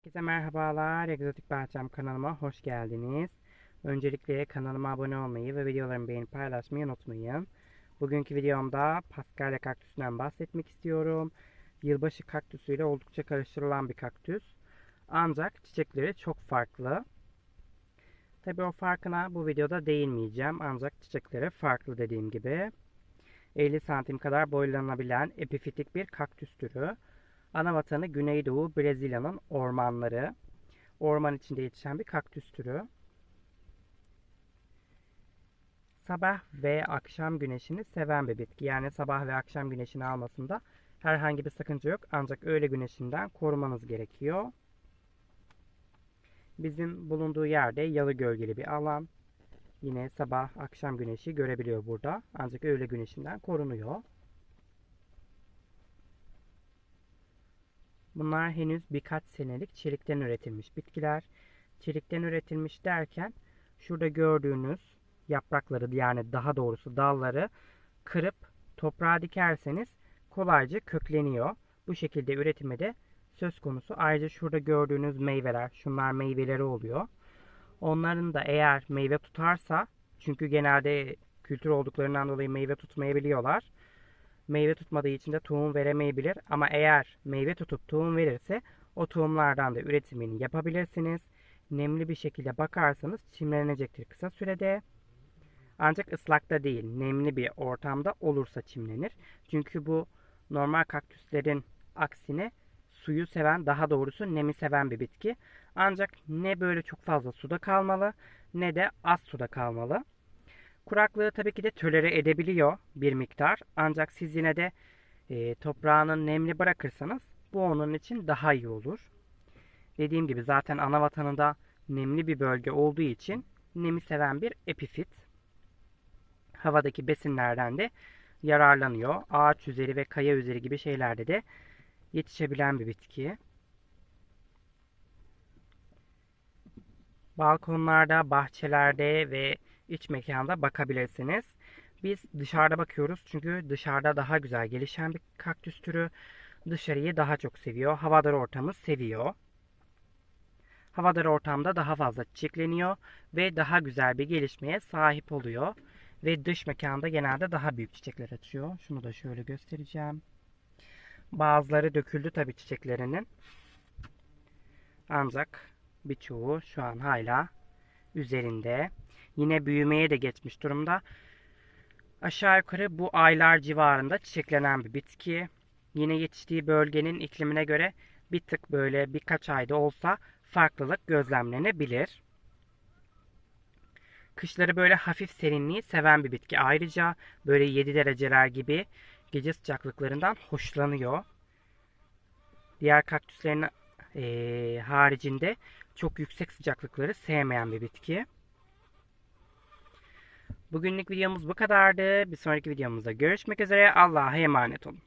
Herkese merhabalar. Egzotik Bahçem kanalıma hoş geldiniz. Öncelikle kanalıma abone olmayı ve videolarımı beğenip paylaşmayı unutmayın. Bugünkü videomda Paskalya kaktüsünden bahsetmek istiyorum. Yılbaşı kaktüsüyle oldukça karıştırılan bir kaktüs. Ancak çiçekleri çok farklı. Tabi o farkına bu videoda değinmeyeceğim. Ancak çiçekleri farklı dediğim gibi. 50 santim kadar boylanabilen epifitik bir kaktüs türü. Ana vatanı Güneydoğu Brezilya'nın ormanları. Orman içinde yetişen bir kaktüs türü. Sabah ve akşam güneşini seven bir bitki. Yani sabah ve akşam güneşini almasında herhangi bir sakınca yok. Ancak öğle güneşinden korumanız gerekiyor. Bizim bulunduğu yerde yalı gölgeli bir alan. Yine sabah akşam güneşi görebiliyor burada. Ancak öğle güneşinden korunuyor. Bunlar henüz birkaç senelik çelikten üretilmiş bitkiler. Çelikten üretilmiş derken şurada gördüğünüz yaprakları yani daha doğrusu dalları kırıp toprağa dikerseniz kolayca kökleniyor. Bu şekilde üretimi de söz konusu. Ayrıca şurada gördüğünüz meyveler, şunlar meyveleri oluyor. Onların da eğer meyve tutarsa, çünkü genelde kültür olduklarından dolayı meyve tutmayabiliyorlar meyve tutmadığı için de tohum veremeyebilir. Ama eğer meyve tutup tohum verirse o tohumlardan da üretimini yapabilirsiniz. Nemli bir şekilde bakarsanız çimlenecektir kısa sürede. Ancak ıslakta değil, nemli bir ortamda olursa çimlenir. Çünkü bu normal kaktüslerin aksine suyu seven, daha doğrusu nemi seven bir bitki. Ancak ne böyle çok fazla suda kalmalı ne de az suda kalmalı. Kuraklığı tabii ki de tölere edebiliyor bir miktar. Ancak siz yine de e, toprağını nemli bırakırsanız bu onun için daha iyi olur. Dediğim gibi zaten ana vatanında nemli bir bölge olduğu için nemi seven bir epifit. Havadaki besinlerden de yararlanıyor. Ağaç üzeri ve kaya üzeri gibi şeylerde de yetişebilen bir bitki. Balkonlarda, bahçelerde ve iç mekanda bakabilirsiniz. Biz dışarıda bakıyoruz çünkü dışarıda daha güzel gelişen bir kaktüs türü. Dışarıyı daha çok seviyor. Havadar ortamı seviyor. Havadar ortamda daha fazla çiçekleniyor ve daha güzel bir gelişmeye sahip oluyor. Ve dış mekanda genelde daha büyük çiçekler açıyor. Şunu da şöyle göstereceğim. Bazıları döküldü tabii çiçeklerinin. Ancak birçoğu şu an hala üzerinde. Yine büyümeye de geçmiş durumda. Aşağı yukarı bu aylar civarında çiçeklenen bir bitki. Yine yetiştiği bölgenin iklimine göre bir tık böyle birkaç ayda olsa farklılık gözlemlenebilir. Kışları böyle hafif serinliği seven bir bitki. Ayrıca böyle 7 dereceler gibi gece sıcaklıklarından hoşlanıyor. Diğer kaktüslerin e, haricinde çok yüksek sıcaklıkları sevmeyen bir bitki. Bugünlük videomuz bu kadardı. Bir sonraki videomuzda görüşmek üzere. Allah'a emanet olun.